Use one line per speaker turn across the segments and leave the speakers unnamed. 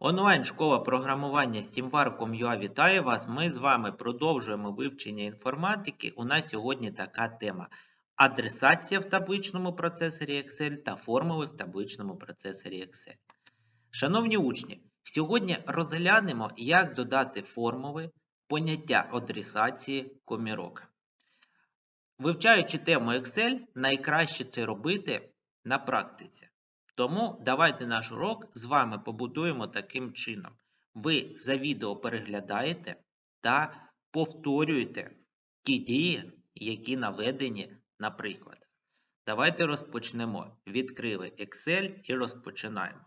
Онлайн-школа програмування SteamWar.com.ua вітає вас. Ми з вами продовжуємо вивчення інформатики. У нас сьогодні така тема: адресація в табличному процесорі Excel та формули в табличному процесорі Excel. Шановні учні, сьогодні розглянемо, як додати формули поняття адресації комірок. Вивчаючи тему Excel, найкраще це робити на практиці. Тому давайте наш урок з вами побудуємо таким чином. Ви за відео переглядаєте та повторюєте ті дії, які наведені на прикладах. Давайте розпочнемо. Відкрили Excel і розпочинаємо.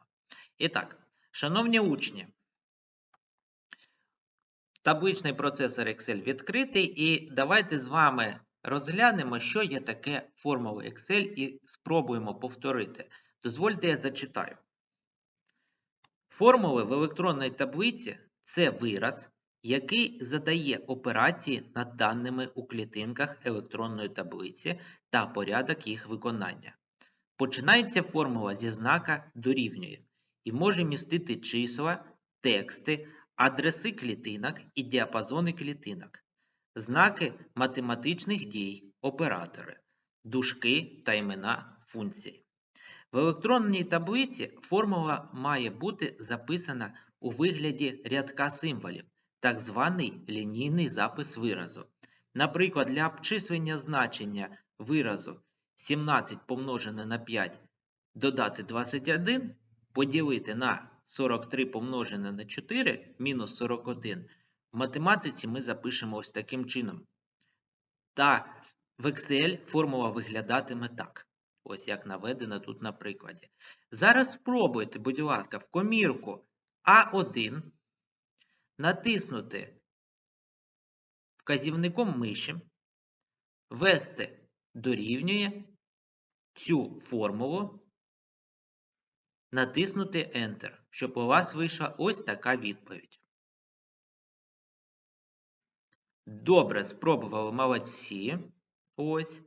І так, шановні учні, табличний процесор Excel відкритий, і давайте з вами розглянемо, що є таке формули Excel, і спробуємо повторити. Дозвольте, я зачитаю. Формули в електронній таблиці це вираз, який задає операції над даними у клітинках електронної таблиці та порядок їх виконання. Починається формула зі знака дорівнює і може містити числа, тексти, адреси клітинок і діапазони клітинок, знаки математичних дій, оператори, дужки та імена функцій. В електронній таблиці формула має бути записана у вигляді рядка символів, так званий лінійний запис виразу. Наприклад, для обчислення значення виразу 17 помножене на 5 додати 21, поділити на 43 помножене на 4 мінус 41. В математиці ми запишемо ось таким чином. Та в Excel формула виглядатиме так. Ось як наведено тут на прикладі. Зараз спробуйте, будь ласка, в комірку А1 натиснути вказівником миші, ввести дорівнює цю формулу, натиснути Enter, щоб у вас вийшла ось така відповідь. Добре, спробували молодці. Ось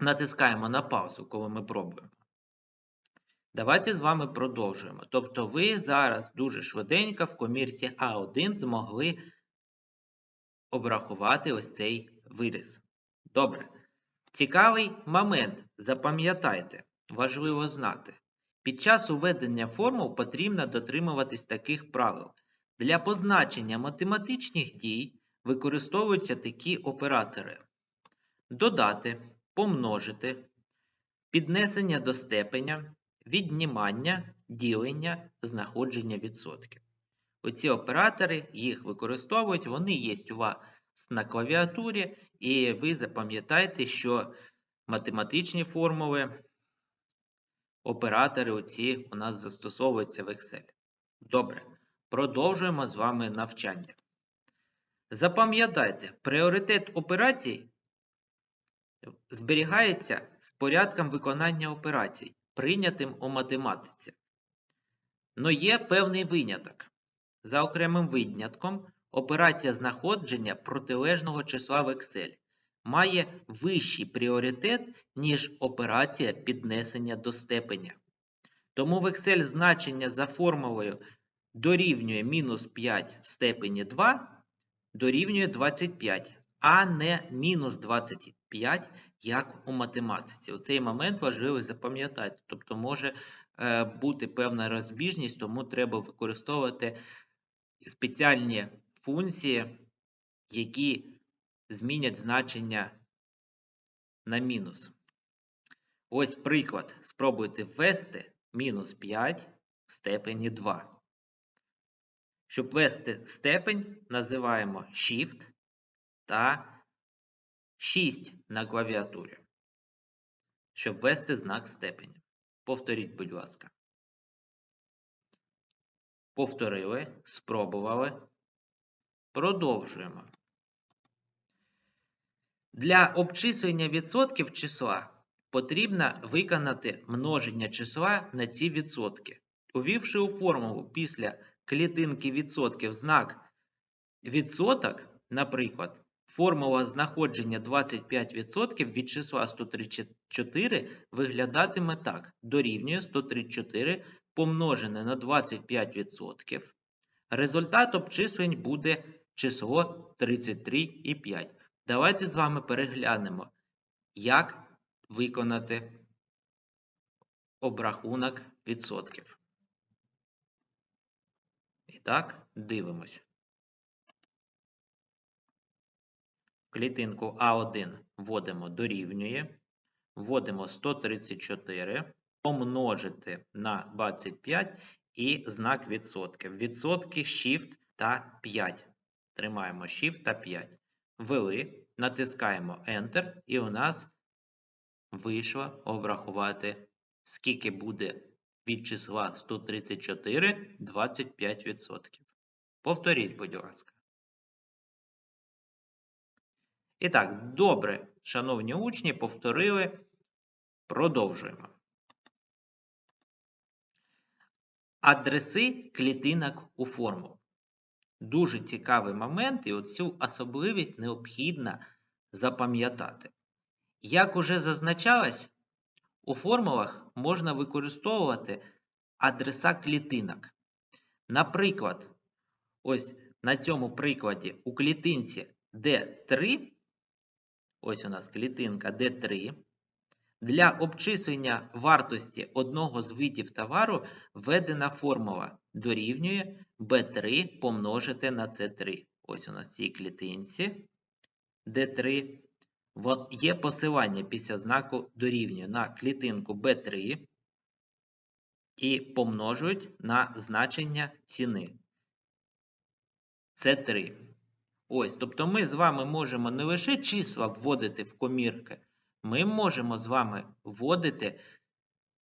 натискаємо на паузу, коли ми пробуємо. Давайте з вами продовжуємо. Тобто ви зараз дуже швиденько в комірці А1 змогли обрахувати ось цей виріз. Добре. Цікавий момент. Запам'ятайте, важливо знати. Під час уведення формул потрібно дотримуватись таких правил. Для позначення математичних дій використовуються такі оператори: додати помножити, піднесення до степеня, віднімання, ділення, знаходження відсотків. Оці оператори їх використовують, вони є у вас на клавіатурі, і ви запам'ятаєте, що математичні формули, оператори оці у нас застосовуються в Excel. Добре, продовжуємо з вами навчання. Запам'ятайте, пріоритет операцій зберігається з порядком виконання операцій, прийнятим у математиці. Но є певний виняток. За окремим винятком, операція знаходження протилежного числа в Excel має вищий пріоритет, ніж операція піднесення до степеня. Тому в Excel значення за формулою дорівнює мінус 5 в степені 2 дорівнює 25 а не мінус 25, як у математиці. У цей момент важливо запам'ятати. Тобто може е, бути певна розбіжність, тому треба використовувати спеціальні функції, які змінять значення на мінус. Ось приклад. Спробуйте ввести мінус 5 в степені 2. Щоб ввести степень, називаємо Shift та 6 на клавіатурі, щоб ввести знак степені. Повторіть, будь ласка. Повторили, спробували. Продовжуємо. Для обчислення відсотків числа потрібно виконати множення числа на ці відсотки. Увівши у формулу після клітинки відсотків знак відсоток, наприклад, Формула знаходження 25% від числа 134 виглядатиме так: дорівнює 134 помножене на 25%. Результат обчислень буде число 33,5. Давайте з вами переглянемо, як виконати обрахунок відсотків. І так, дивимось. Клітинку А1 вводимо дорівнює, вводимо 134, помножити на 25 і знак відсотків. Відсотки Shift та 5. Тримаємо Shift та 5. Ввели, натискаємо Enter, і у нас вийшло обрахувати, скільки буде від числа 134 25%. Повторіть, будь ласка. І так, добре, шановні учні, повторили. Продовжуємо. Адреси клітинок у форму. Дуже цікавий момент, і оцю особливість необхідно запам'ятати. Як уже зазначалось, у формулах можна використовувати адреса клітинок. Наприклад, ось на цьому прикладі у клітинці D3, ось у нас клітинка D3, для обчислення вартості одного з видів товару введена формула дорівнює B3 помножити на C3. Ось у нас в цій клітинці D3 є посилання після знаку дорівнює на клітинку B3 і помножують на значення ціни. C3. Ось, тобто ми з вами можемо не лише числа вводити в комірки, ми можемо з вами вводити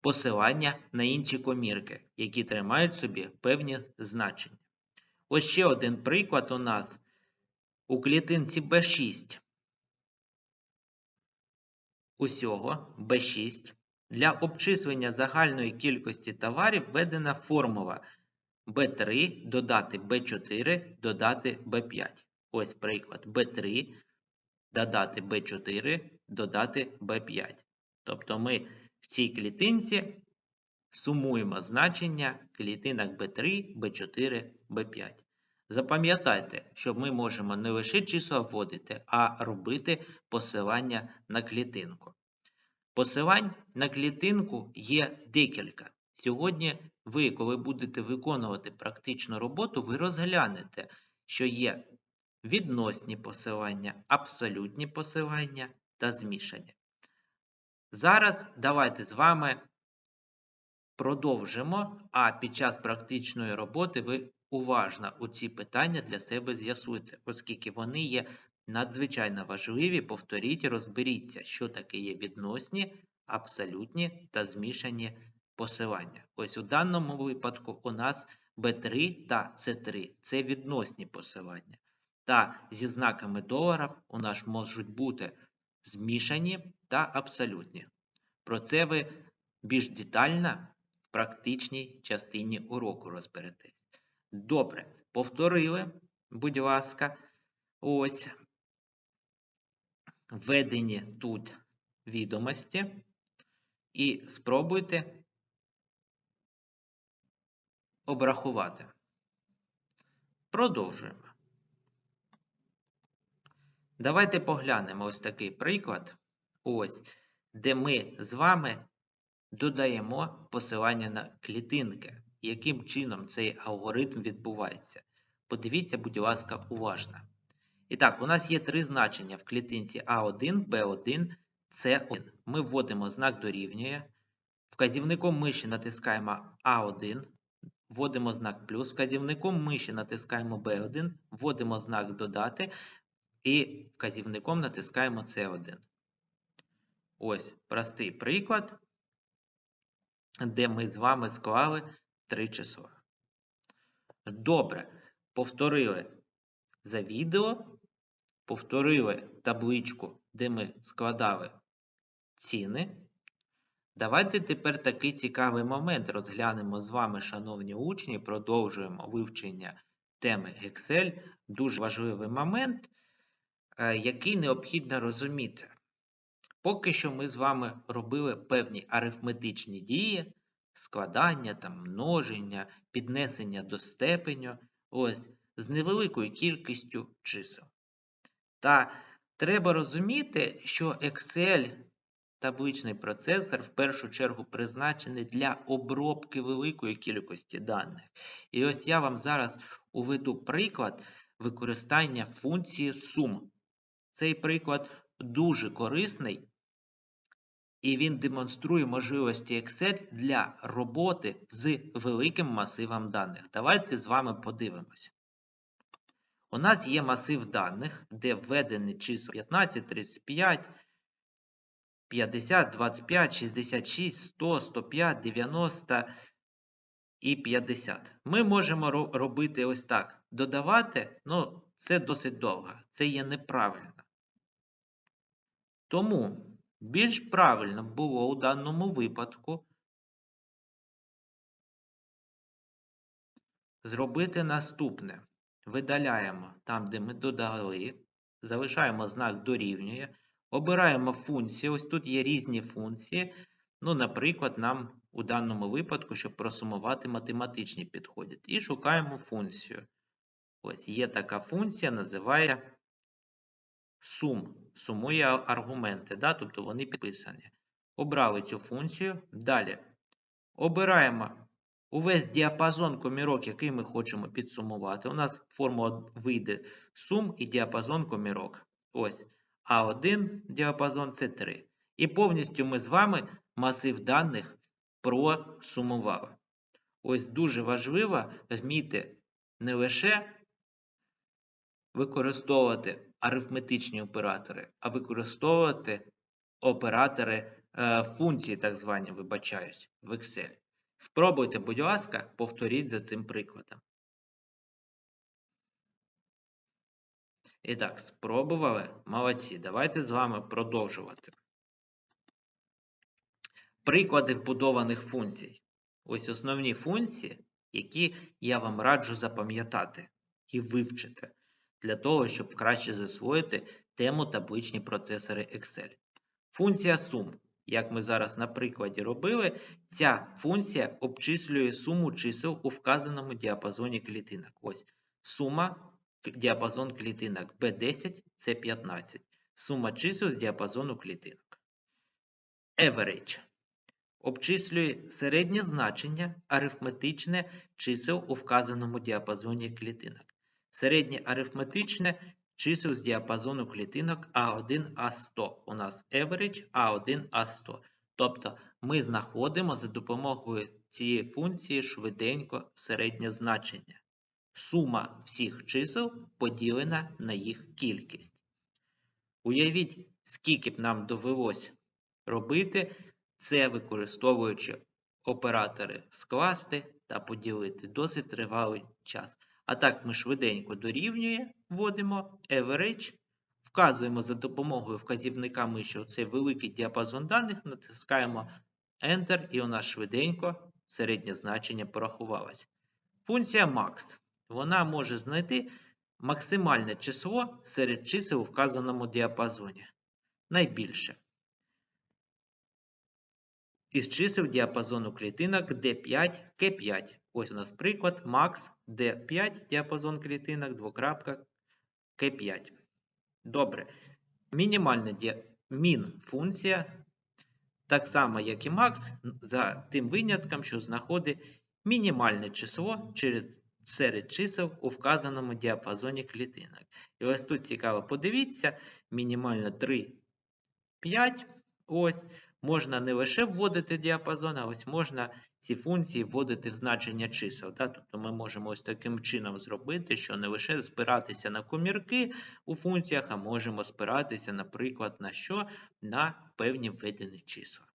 посилання на інші комірки, які тримають собі певні значення. Ось ще один приклад у нас у клітинці B6 усього B6 для обчислення загальної кількості товарів введена формула B3 додати B4 додати B5. Ось приклад B3 додати B4 додати B5. Тобто ми в цій клітинці сумуємо значення клітинок B3, B4, B5. Запам'ятайте, що ми можемо не лише числа вводити, а робити посилання на клітинку. Посилань на клітинку є декілька. Сьогодні ви, коли будете виконувати практичну роботу, ви розглянете, що є відносні посилання, абсолютні посилання та змішані. Зараз давайте з вами продовжимо, а під час практичної роботи ви уважно у ці питання для себе з'ясуйте, оскільки вони є надзвичайно важливі, повторіть і розберіться, що таке є відносні, абсолютні та змішані посилання. Ось у даному випадку у нас B3 та C3 це відносні посилання. Та зі знаками доларів у нас можуть бути змішані та абсолютні. Про це ви більш детально в практичній частині уроку розберетесь. Добре, повторили, будь ласка, ось введені тут відомості і спробуйте обрахувати. Продовжуємо. Давайте поглянемо ось такий приклад, ось, де ми з вами додаємо посилання на клітинки, яким чином цей алгоритм відбувається. Подивіться, будь ласка, уважно. І так, у нас є три значення в клітинці А1, Б1, С1. Ми вводимо знак дорівнює. Вказівником миші натискаємо А1, вводимо знак плюс, вказівником миші натискаємо B1, вводимо знак додати і вказівником натискаємо С1. Ось простий приклад, де ми з вами склали три числа. Добре, повторили за відео, повторили табличку, де ми складали ціни. Давайте тепер такий цікавий момент розглянемо з вами, шановні учні, продовжуємо вивчення теми Excel. Дуже важливий момент, який необхідно розуміти. Поки що ми з вами робили певні арифметичні дії, складання, там, множення, піднесення до степеню, ось, з невеликою кількістю чисел. Та треба розуміти, що Excel табличний процесор в першу чергу призначений для обробки великої кількості даних. І ось я вам зараз уведу приклад використання функції сум. Цей приклад дуже корисний, і він демонструє можливості Excel для роботи з великим масивом даних. Давайте з вами подивимось. У нас є масив даних, де введені числа 15, 35, 50, 25, 66, 100, 105, 90 і 50. Ми можемо робити ось так. Додавати, ну, це досить довго. Це є неправильно. Тому більш правильно було у даному випадку зробити наступне. Видаляємо там, де ми додали, залишаємо знак дорівнює, обираємо функції. Ось тут є різні функції. Ну, наприклад, нам у даному випадку, щоб просумувати математичні підходять. І шукаємо функцію. Ось є така функція, називається сум. Сумує аргументи, да? тобто вони підписані. Обрали цю функцію. Далі обираємо увесь діапазон комірок, який ми хочемо підсумувати. У нас формула вийде сум і діапазон комірок. Ось. А1 діапазон це 3. І повністю ми з вами масив даних просумували. Ось дуже важливо вміти не лише використовувати арифметичні оператори, а використовувати оператори е, функції, так звані, вибачаюсь, в Excel. Спробуйте, будь ласка, повторіть за цим прикладом. І так, спробували. Молодці. Давайте з вами продовжувати. Приклади вбудованих функцій. Ось основні функції, які я вам раджу запам'ятати і вивчити для того, щоб краще засвоїти тему табличні процесори Excel. Функція сум. Як ми зараз на прикладі робили, ця функція обчислює суму чисел у вказаному діапазоні клітинок. Ось сума, діапазон клітинок B10 це 15. Сума чисел з діапазону клітинок. Average. Обчислює середнє значення арифметичне чисел у вказаному діапазоні клітинок. Середнє арифметичне чисел з діапазону клітинок А1, А100. У нас average А1, А100. Тобто ми знаходимо за допомогою цієї функції швиденько середнє значення. Сума всіх чисел поділена на їх кількість. Уявіть, скільки б нам довелось робити, це використовуючи оператори скласти та поділити досить тривалий час. А так ми швиденько дорівнює, вводимо average, вказуємо за допомогою вказівника миші оцей великий діапазон даних, натискаємо Enter, і у нас швиденько середнє значення порахувалось. Функція max. Вона може знайти максимальне число серед чисел у вказаному діапазоні. Найбільше. Із чисел діапазону клітинок D5, K5. Ось у нас приклад max D5 діапазон клітинок, двокрапка K5. Добре. Мінімальна ді... мін функція, так само, як і max, за тим винятком, що знаходить мінімальне число через серед чисел у вказаному діапазоні клітинок. І ось тут цікаво, подивіться, мінімально 3, 5. Ось можна не лише вводити діапазон, а ось можна ці функції вводити в значення чисел. Да? Тобто ми можемо ось таким чином зробити, що не лише спиратися на комірки у функціях, а можемо спиратися, наприклад, на що? На певні введені числа.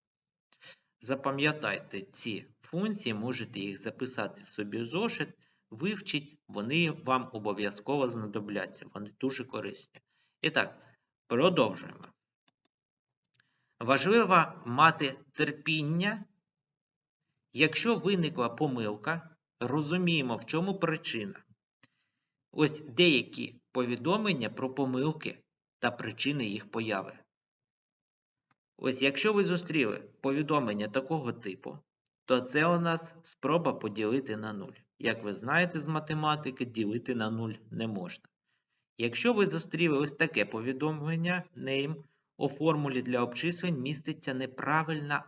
Запам'ятайте ці функції, можете їх записати в собі зошит, вивчіть, вони вам обов'язково знадобляться, вони дуже корисні. І так, продовжуємо. Важливо мати терпіння. Якщо виникла помилка, розуміємо, в чому причина. Ось деякі повідомлення про помилки та причини їх появи. Ось якщо ви зустріли повідомлення такого типу, то це у нас спроба поділити на 0. Як ви знаєте з математики, ділити на 0 не можна. Якщо ви зустріли ось таке повідомлення, name, у формулі для обчислень міститься неправильна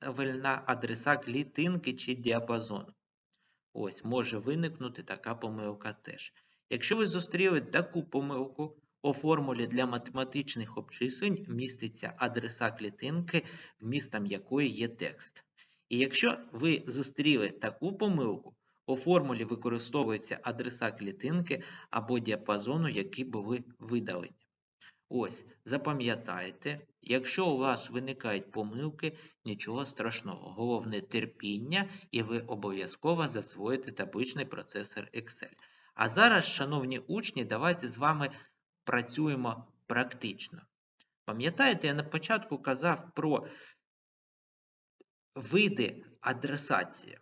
правильна адреса клітинки чи діапазону. Ось може виникнути така помилка теж. Якщо ви зустріли таку помилку, у формулі для математичних обчислень міститься адреса клітинки, вмістом якої є текст. І якщо ви зустріли таку помилку, у формулі використовуються адреса клітинки або діапазону, які були видалені. Ось, запам'ятайте, якщо у вас виникають помилки, нічого страшного. Головне терпіння, і ви обов'язково засвоїте табличний процесор Excel. А зараз, шановні учні, давайте з вами працюємо практично. Пам'ятаєте, я на початку казав про види адресації,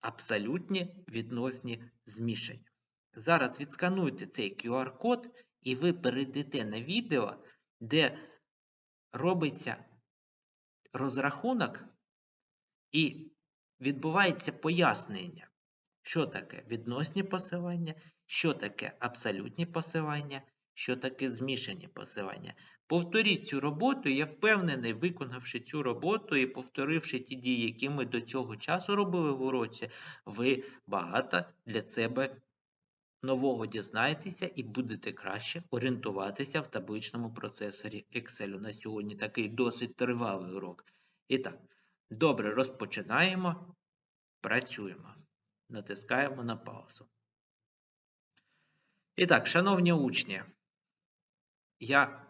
абсолютні відносні змішання. Зараз відскануйте цей QR-код, і ви перейдете на відео, де робиться розрахунок і відбувається пояснення, що таке відносні посилання, що таке абсолютні посилання, що таке змішані посилання. Повторіть цю роботу, я впевнений, виконавши цю роботу і повторивши ті дії, які ми до цього часу робили в уроці, ви багато для себе нового дізнаєтеся і будете краще орієнтуватися в табличному процесорі Excel. На сьогодні такий досить тривалий урок. І так, добре, розпочинаємо, працюємо. Натискаємо на паузу. І так, шановні учні, я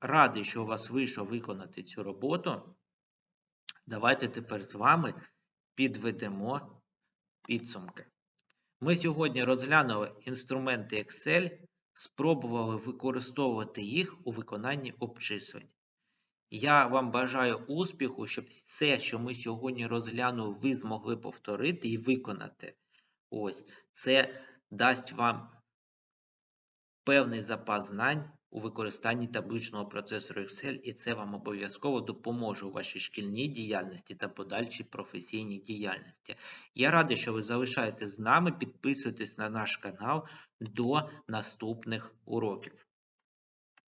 радий, що у вас вийшло виконати цю роботу. Давайте тепер з вами підведемо підсумки. Ми сьогодні розглянули інструменти Excel, спробували використовувати їх у виконанні обчислень. Я вам бажаю успіху, щоб все, що ми сьогодні розглянули, ви змогли повторити і виконати. Ось, це дасть вам певний запас знань у використанні табличного процесору Excel, і це вам обов'язково допоможе у вашій шкільній діяльності та подальшій професійній діяльності. Я радий, що ви залишаєтесь з нами, підписуйтесь на наш канал до наступних уроків.